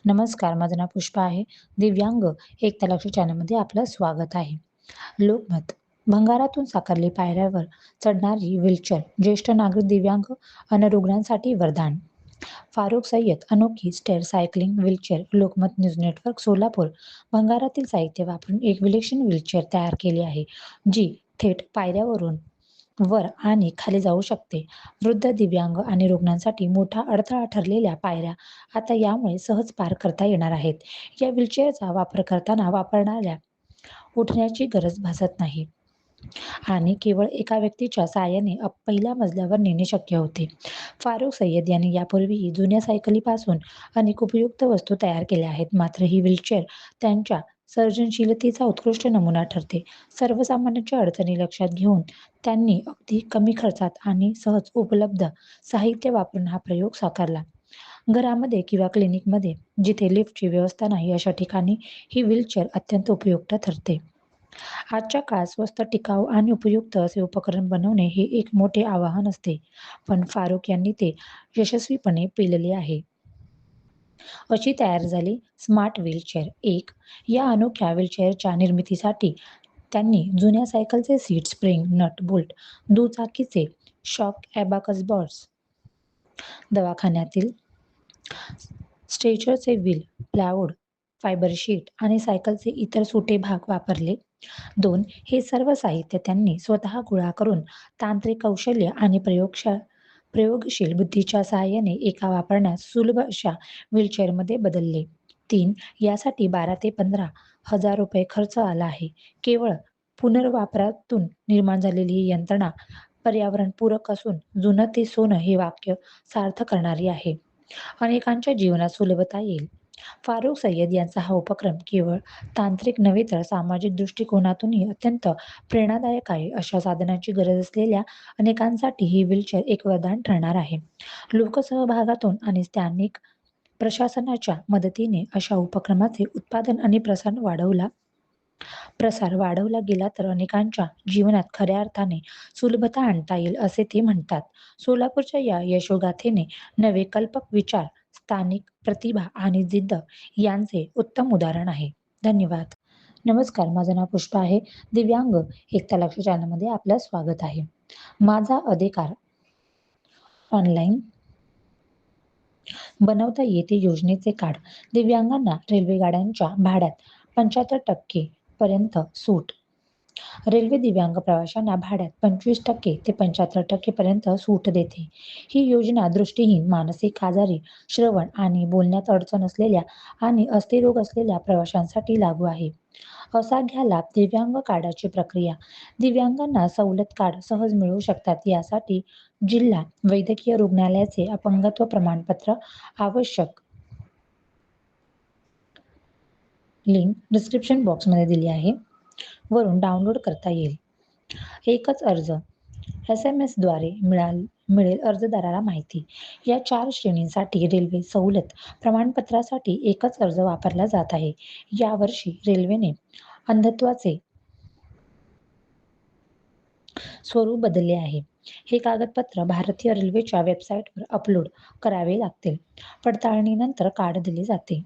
नमस्कार माझं नाव पुष्पा आहे. दिव्यांग एक लक्ष चॅनलमध्ये आपलं स्वागत आहे. लोकमत भंगारातून साकारली पायऱ्यावर चढणारी व्हीलचेअर ज्येष्ठ नागरिक दिव्यांग अन रुग्णांसाठी वरदान. फारुख सय्यद अनोखी stair cycling wheelchair Lokmat news network Solapur. भंगारातील साहित्य वापरून एक विलक्षण व्हीलचेअर तयार केली आहे जी थेट पायऱ्यावरून वर आणि खाली जाऊ शकते. वृद्ध दिव्यांग आणि रुग्णांसाठी मोठा अडथळा ठरलेल्या पायऱ्या आता यामुळे सहज पार करता येणार आहेत. या व्हीलचेअरचा वापर करताना वापरणाऱ्या उठण्याची गरज भासत नाही. आणि केवळ एका व्यक्तीच्या साहाय्याने पहिल्या मजल्यावर नेणे शक्य होते. फारुख सय्यद यांनी यापूर्वीही जुन्या सायकलीपासून अनेक उपयुक्त वस्तू तयार केल्या आहेत. मात्र ही व्हीलचेअर त्यांच्या सर्जनशीलतेचा उत्कृष्ट नमुना ठरते. सर्वसामान्यांच्या अडचणी लक्षात घेऊन त्यांनी अगदी कमी खर्चात आणि सहज उपलब्ध साहित्य वापरून हा प्रयोग साकारला. घरामध्ये किंवा क्लिनिकमध्ये जिथे लिफ्टची व्यवस्था नाही अशा ठिकाणी ही व्हीलचेअर अत्यंत उपयुक्त ठरते. आजच्या काळात स्वस्त टिकाऊ आणि उपयुक्त असे उपकरण बनवणे हे एक मोठे आवाहन असते. पण फारुख यांनी ते यशस्वीपणे पेलले आहे. अशी तयार झाली. स्मार्ट व्हीलचेअर एक. या अनोख्या व्हीलचेअरच्या निर्मितीसाठी त्यांनी जुन्या सायकलचे सीट स्प्रिंग नट बोल्ट दुचाकीचे शॉक ॲबाकस बॉर्स दवाखान्यातील स्ट्रेचरचे व्हील प्लाऊड फायबर शीट आणि सायकलचे इतर सुटे भाग वापरले. दोन हे सर्व साहित्य त्यांनी स्वतः गोळा करून तांत्रिक कौशल्य आणि प्रयोगशा प्रयोगशील बुद्धीच्या सहाय्याने एका वापरण्यास सुलभ अशा व्हीलचेअरमध्ये बदलले. तीन यासाठी बारा ते पंधरा हजार रुपये खर्च आला आहे. केवळ पुनर्वापरातून निर्माण झालेली ही यंत्रणा पर्यावरणपूरक असून जुनं ते सोनं हे वाक्य सार्थ करणारी आहे. अनेकांच्या जीवनात सुलभता येईल. फारुख सय्यद यांचा हा उपक्रम केवळ तांत्रिक नव्हे तर सामाजिक दृष्टिकोनातूनही अत्यंत प्रेरणादायक आहे. अशा साधनांची गरज असलेल्या अनेकांसाठी ही व्हीलचेअर एक वरदान ठरणार आहे. लोकसहभागातून आणि स्थानिक प्रशासनाच्या मदतीने अशा उपक्रमाचे उत्पादन आणि प्रसार वाढवला प्रसार वाढवला गेला तर अनेकांच्या जीवनात खऱ्या अर्थाने सुलभता आणता येईल असे ते म्हणतात. सोलापूरच्या या यशोगाथेने नवे कल्पक विचार स्थानिक प्रतिभा आणि जिद्द यांचे उत्तम उदाहरण आहे. धन्यवाद. नमस्कार माझं नाव पुष्पा आहे. दिव्यांग एकता लक्ष चॅनलमध्ये आपलं स्वागत आहे. माझा अधिकार ऑनलाईन बनवता येते योजनेचे कार्ड. दिव्यांगांना रेल्वे गाड्यांच्या भाड्यात पंच्याहत्तर टक्के पर्यंत सूट. रेल्वे दिव्यांग प्रवाशांना भाड्यात पंचवीस टक्के ते पंच्याहत्तर टक्के पर्यंत सूट देते. ही योजना दृष्टीहीन मानसिक आजारी श्रवण आणि बोलण्यात अडचण असलेल्या आणि अस्थिरोग असलेल्या प्रवाशांसाठी लागू आहे. असा घ्या लाभ दिव्यांग कार्डाची प्रक्रिया. दिव्यांगांना सवलत कार्ड सहज मिळू शकतात यासाठी जिल्हा वैद्यकीय रुग्णालयाचे अपंगत्व प्रमाणपत्र आवश्यक लिंक डिस्क्रिप्शन बॉक्समध्ये दिली आहे. वरून डाउनलोड करता येईल. एकच अर्ज एस एम एसद्वारे मिळाल मिळेल अर्जदाराला माहिती. या चार श्रेणींसाठी रेल्वे सवलत प्रमाणपत्रासाठी एकच अर्ज वापरला जात आहे. यावर्षी रेल्वेने अंधत्वाचे स्वरूप बदलले आहे. हे कागदपत्र भारतीय रेल्वेच्या वेबसाईटवर अपलोड करावे लागतील. पडताळणीनंतर कार्ड दिले जाते.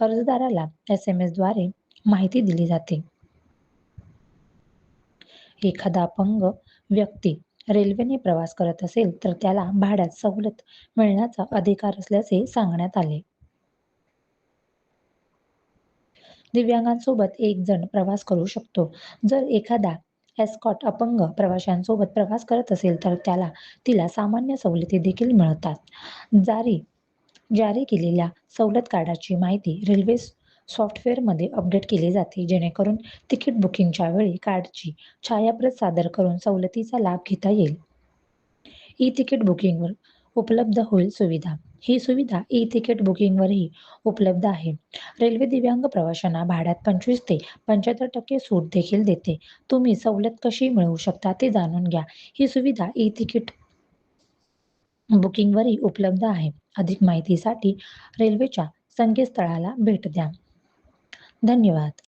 अर्जदाराला एस एम एसद्वारे माहिती दिली जाते. एखादा अपंग व्यक्ती रेल्वेने प्रवास करत असेल तर त्याला भाड्यात सवलत मिळण्याचा अधिकार असल्याचे सांगण्यात आले. दिव्यांगांसोबत एक जण प्रवास करू शकतो. जर एखादा एस्कॉट अपंग प्रवाशांसोबत प्रवास करत असेल तर त्याला तिला सामान्य सवलती देखील मिळतात. जारी जारी केलेल्या सवलत कार्डाची माहिती रेल्वे सॉफ्टवेअरमध्ये अपडेट केली जाते जेणेकरून तिकीट बुकिंगच्या वेळी कार्डची छायाप्रत सादर करून सवलतीचा लाभ घेता येईल. ई तिकीट बुकिंगवर उपलब्ध होईल सुविधा. ही सुविधा ई तिकीट बुकिंगवरही उपलब्ध आहे. रेल्वे दिव्यांग प्रवाशांना भाड्यात पंचवीस ते पंच्याहत्तर टक्के सूट देखील देते. तुम्ही सवलत कशी मिळवू शकता ते जाणून घ्या. ही सुविधा ई तिकीट बुकिंगवरही उपलब्ध आहे. अधिक माहितीसाठी रेल्वेच्या संकेतस्थळाला भेट द्या. धन्यवाद.